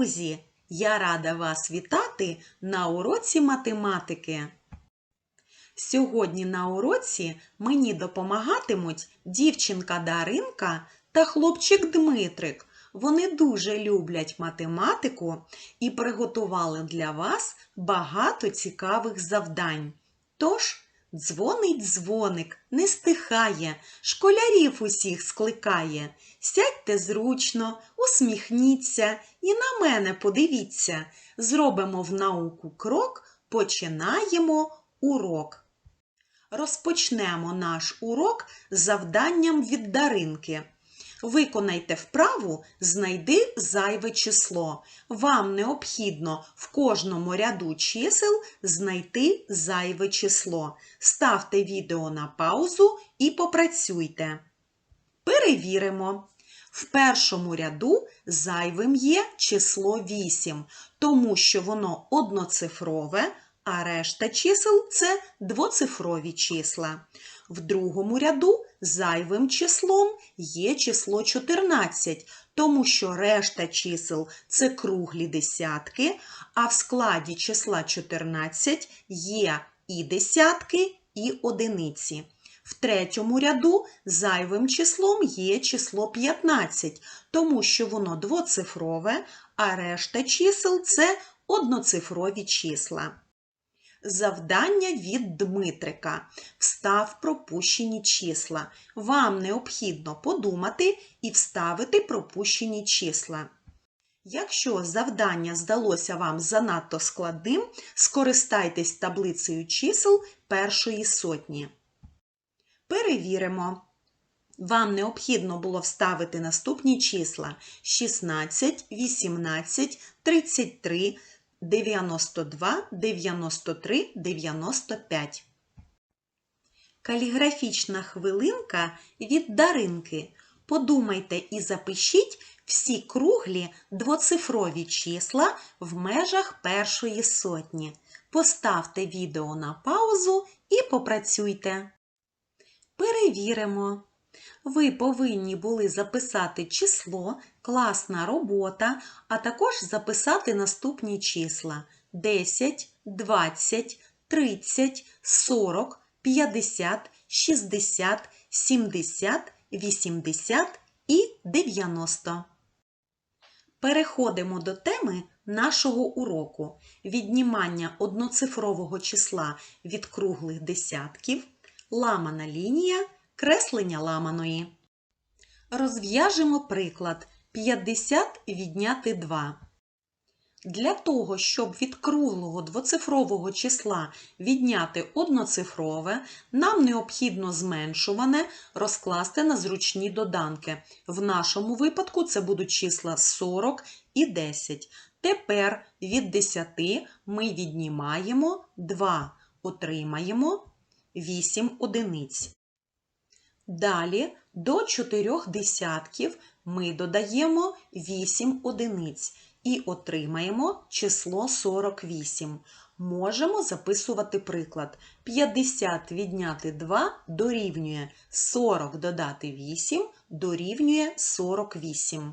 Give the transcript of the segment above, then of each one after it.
друзі! Я рада вас вітати на уроці математики. Сьогодні на уроці мені допомагатимуть дівчинка Даринка та хлопчик Дмитрик. Вони дуже люблять математику і приготували для вас багато цікавих завдань. Тож, дзвонить дзвоник, не стихає, школярів усіх скликає. Сядьте зручно, усміхніться і на мене подивіться. Зробимо в науку крок, починаємо урок. Розпочнемо наш урок завданням від Даринки. Виконайте вправу Знайди зайве число. Вам необхідно в кожному ряду чисел знайти зайве число. Ставте відео на паузу і попрацюйте. Перевіримо. В першому ряду зайвим є число 8, тому що воно одноцифрове, а решта чисел це двоцифрові числа. В другому ряду зайвим числом є число 14, тому що решта чисел це круглі десятки, а в складі числа 14 є і десятки, і одиниці. В третьому ряду зайвим числом є число 15, тому що воно двоцифрове, а решта чисел це одноцифрові числа. Завдання від Дмитрика. Встав пропущені числа. Вам необхідно подумати і вставити пропущені числа. Якщо завдання здалося вам занадто складним, скористайтесь таблицею чисел першої сотні. Перевіримо. Вам необхідно було вставити наступні числа 16, 18, 33, 92, 93, 95. Каліграфічна хвилинка від Даринки. Подумайте і запишіть всі круглі двоцифрові числа в межах першої сотні. Поставте відео на паузу і попрацюйте. Перевіримо. Ви повинні були записати число, класна робота, а також записати наступні числа 10, 20, 30, 40, 50, 60, 70, 80 і 90. Переходимо до теми нашого уроку віднімання одноцифрового числа від круглих десятків, ламана лінія, креслення ламаної. Розв'яжемо приклад 50 відняти 2. Для того, щоб від круглого двоцифрового числа відняти одноцифрове, нам необхідно зменшуване розкласти на зручні доданки. В нашому випадку це будуть числа 40 і 10. Тепер від 10 ми віднімаємо 2, отримаємо 8 одиниць. Далі до 4 десятків ми додаємо 8 одиниць і отримаємо число 48. Можемо записувати приклад. 50 відняти 2 дорівнює 40 додати 8 дорівнює 48.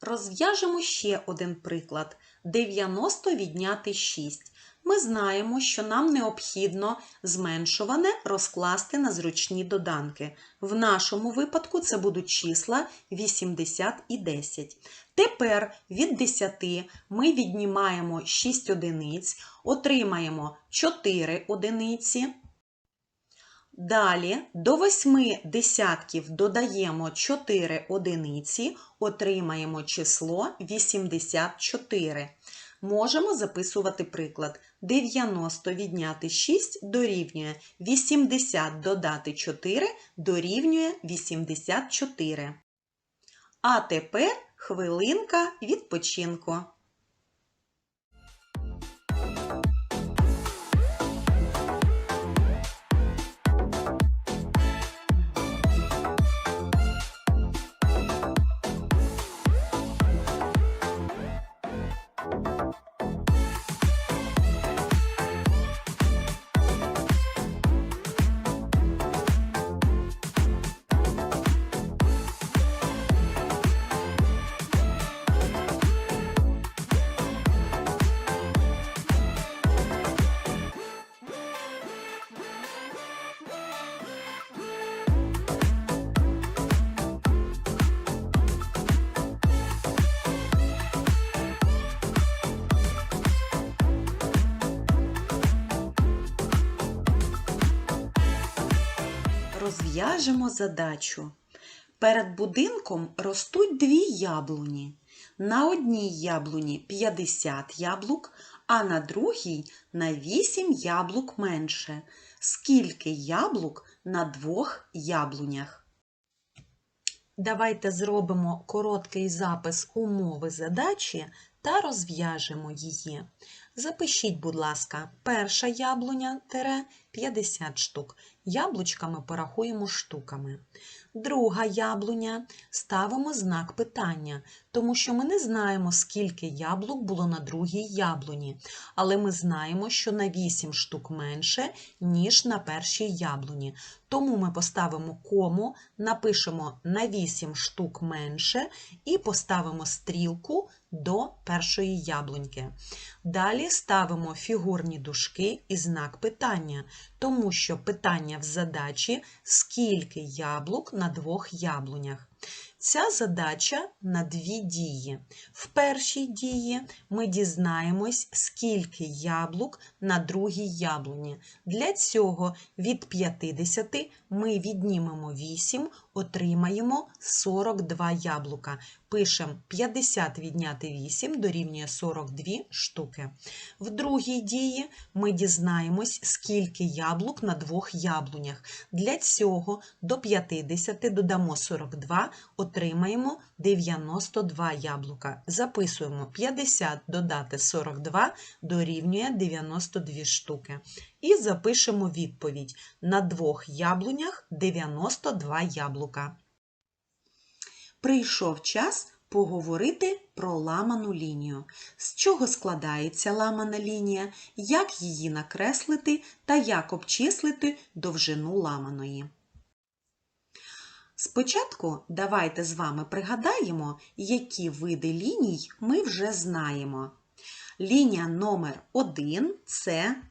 Розв'яжемо ще один приклад. 90 відняти 6. Ми знаємо, що нам необхідно зменшуване розкласти на зручні доданки. В нашому випадку це будуть числа 80 і 10. Тепер від 10 ми віднімаємо 6 одиниць, отримаємо 4 одиниці. Далі до 8 десятків додаємо 4 одиниці, отримаємо число 84. Можемо записувати приклад. 90 відняти 6 дорівнює 80 додати 4 дорівнює 84. А тепер хвилинка відпочинку. Розв'яжемо задачу. Перед будинком ростуть дві яблуні. На одній яблуні 50 яблук, а на другій на 8 яблук менше. Скільки яблук на двох яблунях? Давайте зробимо короткий запис умови задачі та розв'яжемо її. Запишіть, будь ласка, перша яблуня тере 50 штук. Яблучками порахуємо штуками. Друга яблуня ставимо знак питання, тому що ми не знаємо, скільки яблук було на другій яблуні, але ми знаємо, що на 8 штук менше, ніж на першій яблуні. Тому ми поставимо кому, напишемо на 8 штук менше і поставимо стрілку до першої яблуньки. Далі ставимо фігурні дужки і знак питання, тому що питання в задачі скільки яблук на двох яблунях. Ця задача на дві дії. В першій дії ми дізнаємось, скільки яблук на другій яблуні. Для цього від 50 ми віднімемо 8, отримаємо 42 яблука. Пишемо 50 відняти 8 дорівнює 42 штуки. В другій дії ми дізнаємось, скільки яблук на двох яблунях. Для цього до 50 додамо 42, отримаємо 92 яблука. Записуємо 50 додати 42 дорівнює 92 штуки. І запишемо відповідь. На двох яблунях 92 яблука. Прийшов час поговорити про ламану лінію. З чого складається ламана лінія, як її накреслити та як обчислити довжину ламаної. Спочатку давайте з вами пригадаємо, які види ліній ми вже знаємо. Лінія номер 1 це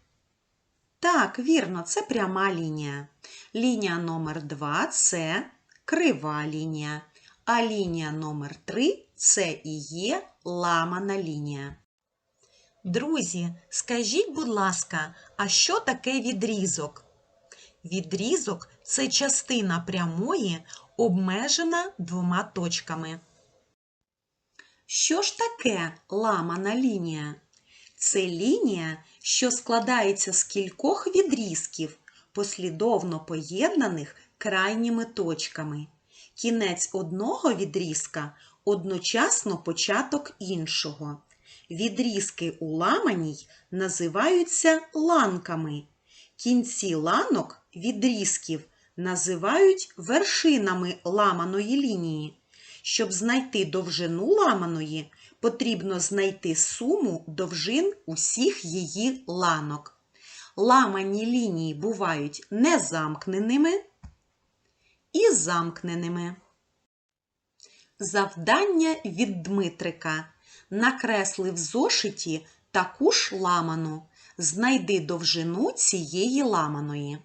так, вірно, це пряма лінія. Лінія номер 2 це крива лінія. А лінія номер 3 це і є ламана лінія. Друзі, скажіть, будь ласка, а що таке відрізок? Відрізок це частина прямої, обмежена двома точками. Що ж таке ламана лінія? Це лінія, що складається з кількох відрізків, послідовно поєднаних крайніми точками. Кінець одного відрізка одночасно початок іншого. Відрізки у ламаній називаються ланками. Кінці ланок відрізків називають вершинами ламаної лінії. Щоб знайти довжину ламаної, потрібно знайти суму довжин усіх її ланок. Ламані лінії бувають незамкненими і замкненими. Завдання від Дмитрика. Накресли в зошиті таку ж ламану. Знайди довжину цієї ламаної.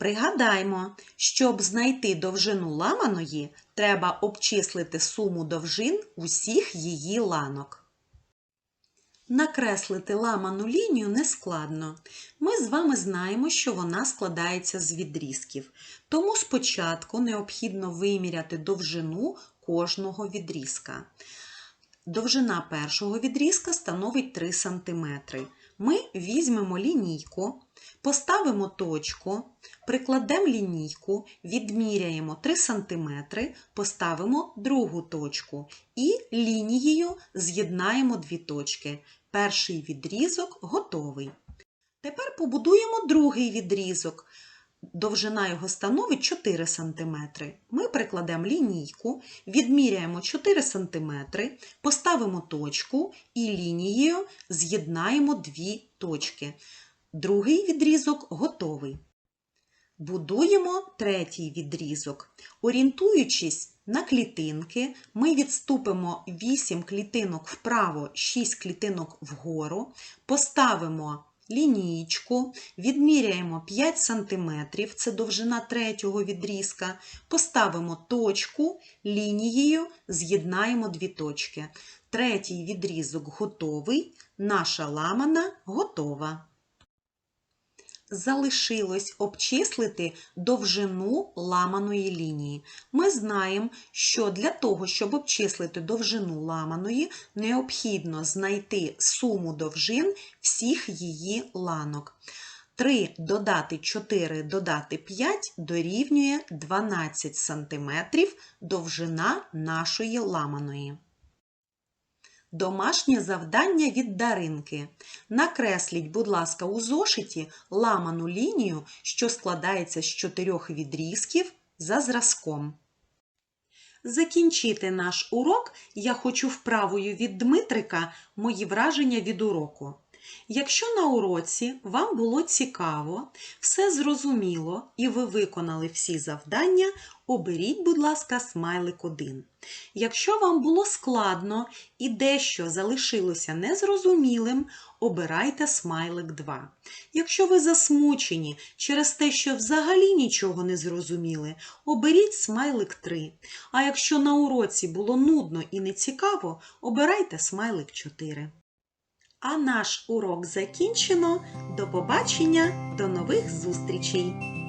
Пригадаймо, щоб знайти довжину ламаної, треба обчислити суму довжин усіх її ланок. Накреслити ламану лінію нескладно. Ми з вами знаємо, що вона складається з відрізків. Тому спочатку необхідно виміряти довжину кожного відрізка. Довжина першого відрізка становить 3 см. Ми візьмемо лінійку, поставимо точку, прикладемо лінійку, відміряємо 3 см, поставимо другу точку і лінією з'єднаємо дві точки. Перший відрізок готовий. Тепер побудуємо другий відрізок. Довжина його становить 4 см. Ми прикладемо лінійку, відміряємо 4 см, поставимо точку і лінією з'єднаємо дві точки. Другий відрізок готовий. Будуємо третій відрізок. Орієнтуючись на клітинки, ми відступимо 8 клітинок вправо, 6 клітинок вгору, поставимо лінієчку, відміряємо 5 см, це довжина третього відрізка, поставимо точку, лінією з'єднаємо дві точки. Третій відрізок готовий, наша ламана готова. Залишилось обчислити довжину ламаної лінії. Ми знаємо, що для того, щоб обчислити довжину ламаної, необхідно знайти суму довжин всіх її ланок. 3 додати 4 додати 5 дорівнює 12 см довжина нашої ламаної. Домашнє завдання від Даринки. Накресліть, будь ласка, у зошиті ламану лінію, що складається з чотирьох відрізків за зразком. Закінчити наш урок я хочу вправою від Дмитрика мої враження від уроку. Якщо на уроці вам було цікаво, все зрозуміло і ви виконали всі завдання, оберіть, будь ласка, смайлик 1. Якщо вам було складно і дещо залишилося незрозумілим, обирайте смайлик 2. Якщо ви засмучені через те, що взагалі нічого не зрозуміли, оберіть смайлик 3. А якщо на уроці було нудно і нецікаво, обирайте смайлик 4. А наш урок закінчено. До побачення, до нових зустрічей!